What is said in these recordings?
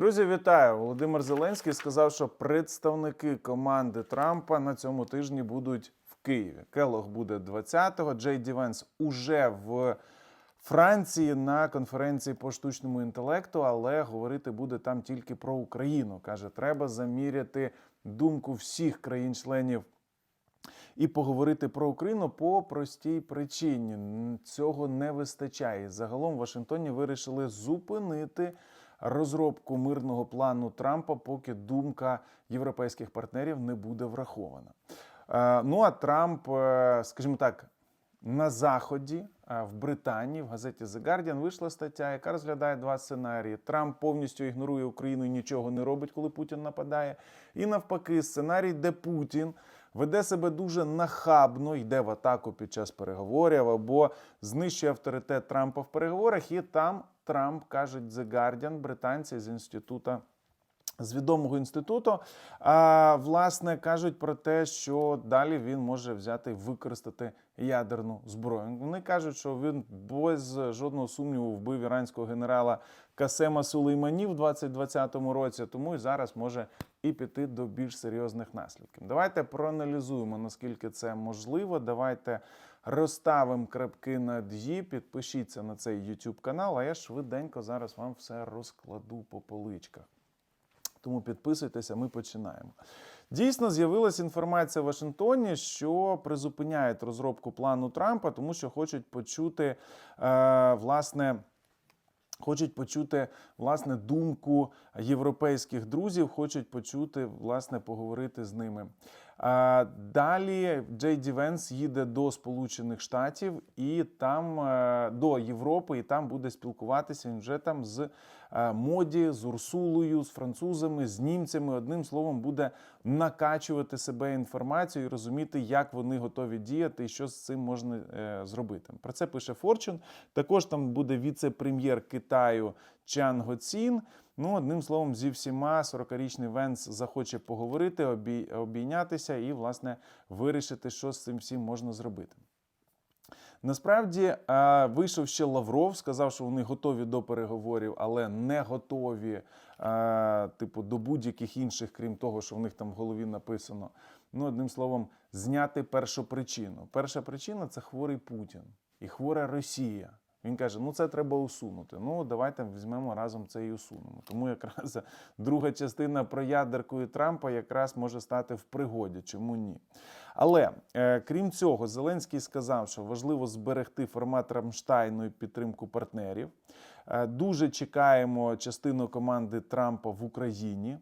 Друзі, вітаю! Володимир Зеленський сказав, що представники команди Трампа на цьому тижні будуть в Києві. Келох буде 20-го, Джей Ді Венс уже в Франції на конференції по штучному інтелекту, але говорити буде там тільки про Україну. каже, треба заміряти думку всіх країн-членів і поговорити про Україну по простій причині. Цього не вистачає. Загалом в Вашингтоні вирішили зупинити розробку мирного плану Трампа, поки думка європейських партнерів не буде врахована. Е, Ну а Трамп, е, скажімо так, на заході е, в Британії в газеті The Guardian вийшла стаття, яка розглядає два сценарії. Трамп повністю ігнорує Україну і нічого не робить, коли Путін нападає. І навпаки, сценарій, де Путін веде себе дуже нахабно, йде в атаку під час переговорів або знищує авторитет Трампа в переговорах. І там Трамп кажуть The Guardian, британці з інституту з відомого інституту, а, власне кажуть про те, що далі він може взяти використати ядерну зброю. Вони кажуть, що він без жодного сумніву вбив іранського генерала Касема Сулеймані в 2020 році, тому і зараз може і піти до більш серйозних наслідків. Давайте проаналізуємо, наскільки це можливо. Давайте розставимо крапки над «і», підпишіться на цей YouTube канал, а я швиденько зараз вам все розкладу по поличках. Тому підписуйтеся, ми починаємо. Дійсно, з'явилася інформація в Вашингтоні, що призупиняють розробку плану Трампа, тому що хочуть почути е, власне. Хочуть почути власне думку європейських друзів, хочуть почути, власне, поговорити з ними. Далі Джей Ді Венс їде до Сполучених Штатів і там е, до Європи, і там буде спілкуватися він вже там з е, моді, з Урсулою, з французами, з німцями. Одним словом, буде накачувати себе інформацією і розуміти, як вони готові діяти і що з цим можна е, зробити. Про це пише Форчун. Також там буде віце-прем'єр Китаю Чан Гоцін. Ну, одним словом, зі всіма 40-річний Венс захоче поговорити, обійнятися і, власне, вирішити, що з цим всім можна зробити. Насправді вийшов ще Лавров, сказав, що вони готові до переговорів, але не готові, типу, до будь-яких інших, крім того, що в них там в голові написано. Ну, одним словом, зняти першу причину. Перша причина це хворий Путін і хвора Росія. Він каже: ну це треба усунути. Ну давайте візьмемо разом це і усунемо. Тому якраз друга частина про ядерку і Трампа якраз може стати в пригоді. Чому ні? Але е, крім цього, Зеленський сказав, що важливо зберегти формат Рамштайну і підтримку партнерів. Е, дуже чекаємо частину команди Трампа в Україні.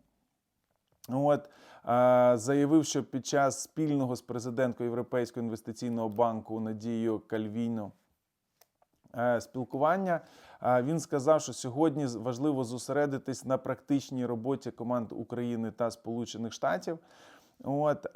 От е, заявив, що під час спільного з президенткою Європейського інвестиційного банку Надією Кальвіно спілкування. е, Він сказав, що сьогодні важливо зосередитись на практичній роботі команд України та Сполучених Штатів. От е,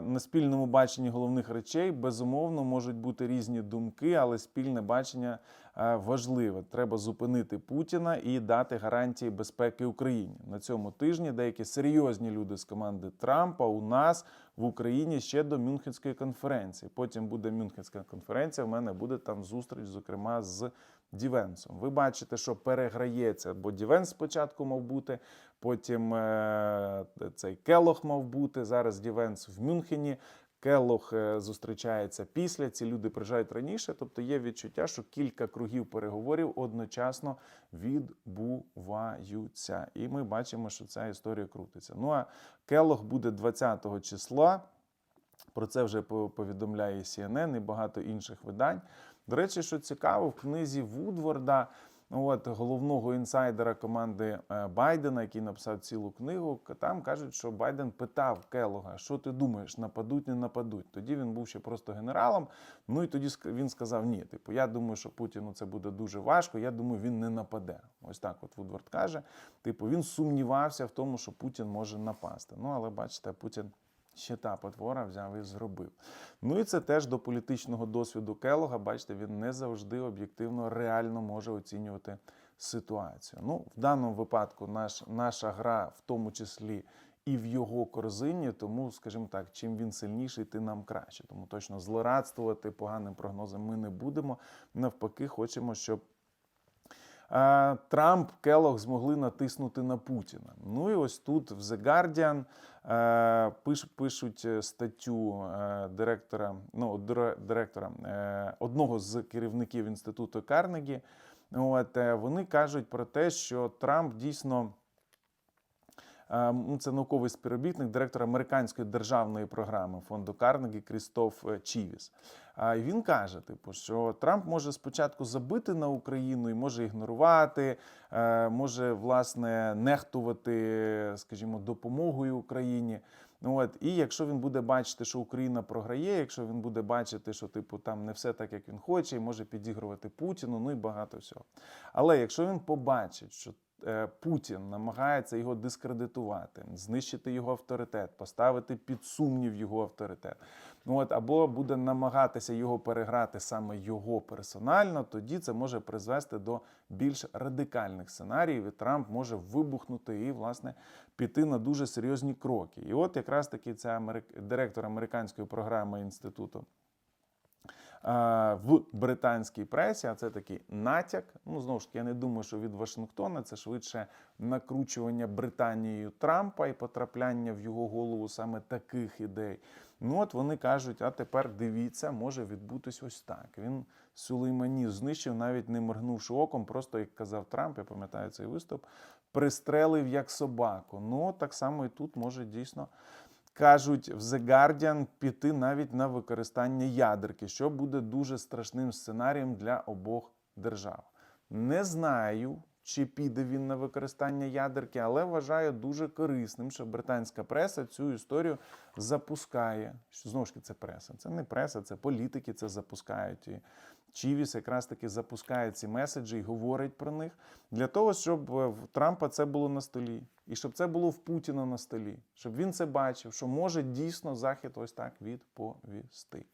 на спільному баченні головних речей безумовно можуть бути різні думки, але спільне бачення е, важливе. Треба зупинити Путіна і дати гарантії безпеки Україні. На цьому тижні деякі серйозні люди з команди Трампа у нас в Україні ще до Мюнхенської конференції. Потім буде Мюнхенська конференція. У мене буде там зустріч, зокрема з Дівенсом. Ви бачите, що переграється, бо Дівенс спочатку мав бути, потім е, цей Келох мав бути. Зараз Дівенс в Мюнхені. Келох е, зустрічається після. Ці люди приїжджають раніше. Тобто є відчуття, що кілька кругів переговорів одночасно відбуваються. І ми бачимо, що ця історія крутиться. Ну а Келох буде 20-го числа. Про це вже повідомляє CNN і багато інших видань. До речі, що цікаво, в книзі Вудворда, от, головного інсайдера команди е, Байдена, який написав цілу книгу, там кажуть, що Байден питав Келога, що ти думаєш, нападуть, не нападуть. Тоді він був ще просто генералом. Ну і тоді він сказав: ні, типу, я думаю, що Путіну це буде дуже важко. Я думаю, він не нападе. Ось так, от Вудворд каже. Типу, він сумнівався в тому, що Путін може напасти. Ну, але бачите, Путін ще та потвора взяв і зробив. Ну і це теж до політичного досвіду Келога. Бачите, він не завжди об'єктивно реально може оцінювати ситуацію. Ну, в даному випадку наш, наша гра, в тому числі і в його корзині, тому, скажімо так, чим він сильніший, тим нам краще. Тому точно злорадствувати поганим прогнозом ми не будемо. Навпаки, хочемо, щоб Трамп Келох змогли натиснути на Путіна. Ну і ось тут в The Guardian е, пиш, пишуть е, статтю е, директора, ну, директора одного з керівників інституту Карнегі. От, вони кажуть про те, що Трамп дійсно. Е, ну, Це науковий співробітник, директор американської державної програми фонду Карнегі Крістоф е, Чівіс. І Він каже, типу, що Трамп може спочатку забити на Україну і може ігнорувати, е, може власне нехтувати, скажімо, допомогою Україні. От, і якщо він буде бачити, що Україна програє, якщо він буде бачити, що типу там не все так, як він хоче, і може підігрувати Путіну, ну і багато всього. Але якщо він побачить, що е, Путін намагається його дискредитувати, знищити його авторитет, поставити під сумнів його авторитет. Ну от або буде намагатися його переграти саме його персонально, тоді це може призвести до більш радикальних сценаріїв, і Трамп може вибухнути і власне піти на дуже серйозні кроки. І от якраз таки ця директор американської програми інституту в британській пресі, а це такий натяк. Ну, знову ж таки, я не думаю, що від Вашингтона це швидше накручування Британією Трампа і потрапляння в його голову саме таких ідей. Ну от вони кажуть: а тепер дивіться, може відбутись ось так. Він Сулеймані знищив, навіть не моргнувши оком, просто як казав Трамп, я пам'ятаю цей виступ, пристрелив як собаку. Ну так само і тут може дійсно кажуть в The Guardian піти навіть на використання ядерки, що буде дуже страшним сценарієм для обох держав. Не знаю, чи піде він на використання ядерки, але вважаю дуже корисним, що британська преса цю історію запускає. Що знову ж таки це преса. Це не преса, це політики це запускають. І Чівіс якраз таки запускає ці меседжі і говорить про них для того, щоб е, в Трампа це було на столі, і щоб це було в Путіна на столі, щоб він це бачив, що може дійсно Захід ось так відповісти.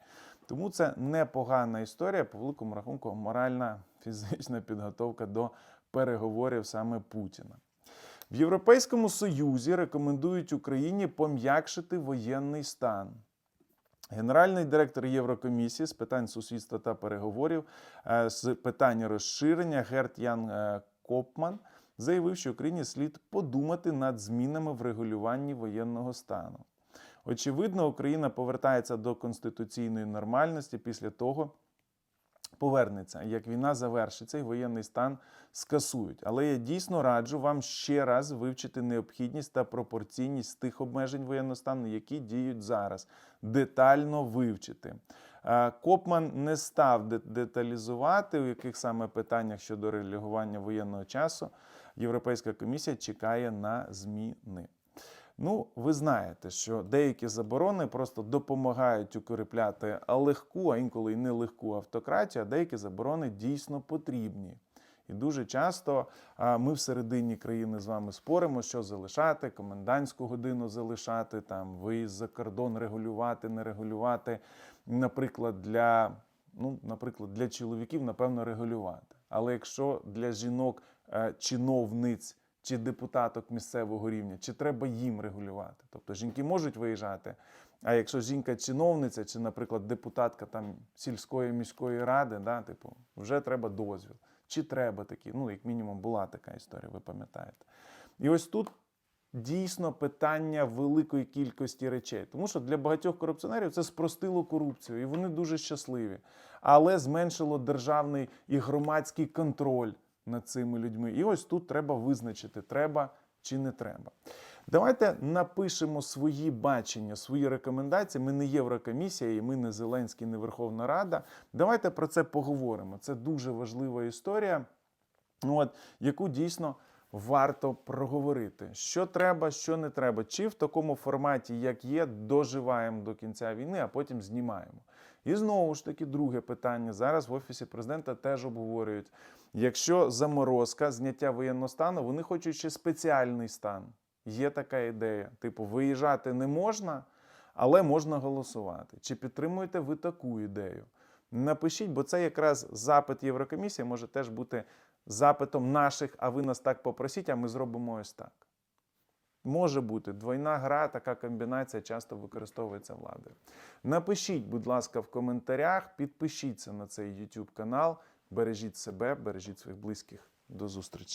Тому це непогана історія, по великому рахунку, моральна фізична підготовка до переговорів саме Путіна. В Європейському Союзі рекомендують Україні пом'якшити воєнний стан. Генеральний директор Єврокомісії з питань сусідства та переговорів е, з питань розширення Герт Ян е, Копман заявив, що Україні слід подумати над змінами в регулюванні воєнного стану. Очевидно, Україна повертається до конституційної нормальності після того, повернеться, як війна завершиться і воєнний стан скасують. Але я дійсно раджу вам ще раз вивчити необхідність та пропорційність тих обмежень воєнного стану, які діють зараз, детально вивчити. Е, Копман не став деталізувати, у яких саме питаннях щодо реагування воєнного часу Європейська комісія чекає на зміни. Ну, ви знаєте, що деякі заборони просто допомагають укріпляти легку, а інколи й нелегку автократію, а деякі заборони дійсно потрібні. І дуже часто ми всередині країни з вами споримо, що залишати, комендантську годину залишати, там виїзд за кордон регулювати, не регулювати. Наприклад, для, ну, наприклад, для чоловіків, напевно, регулювати. Але якщо для жінок е, чиновниць чи депутаток місцевого рівня, чи треба їм регулювати? Тобто жінки можуть виїжджати. А якщо жінка чиновниця, чи, наприклад, депутатка там сільської міської ради, да, типу, вже треба дозвіл. Чи треба такі? Ну, як мінімум, була така історія, ви пам'ятаєте. І ось тут дійсно питання великої кількості речей. Тому що для багатьох корупціонерів це спростило корупцію, і вони дуже щасливі, але зменшило державний і громадський контроль над цими людьми. І ось тут треба визначити, треба чи не треба. Давайте напишемо свої бачення, свої рекомендації. Ми не Єврокомісія, і ми не Зеленський, не Верховна Рада. Давайте про це поговоримо. Це дуже важлива історія, от, яку дійсно варто проговорити. Що треба, що не треба. Чи в такому форматі, як є, доживаємо до кінця війни, а потім знімаємо. І знову ж таки, друге питання. Зараз в Офісі президента теж обговорюють. Якщо заморозка, зняття воєнного стану, вони хочуть ще спеціальний стан. Є така ідея. Типу, виїжджати не можна, але можна голосувати. Чи підтримуєте ви таку ідею? Напишіть, бо це якраз запит Єврокомісії може теж бути запитом наших, а ви нас так попросіть, а ми зробимо ось так. Може бути двойна гра, така комбінація часто використовується владою. Напишіть, будь ласка, в коментарях, підпишіться на цей YouTube канал, бережіть себе, бережіть своїх близьких До зустрічі.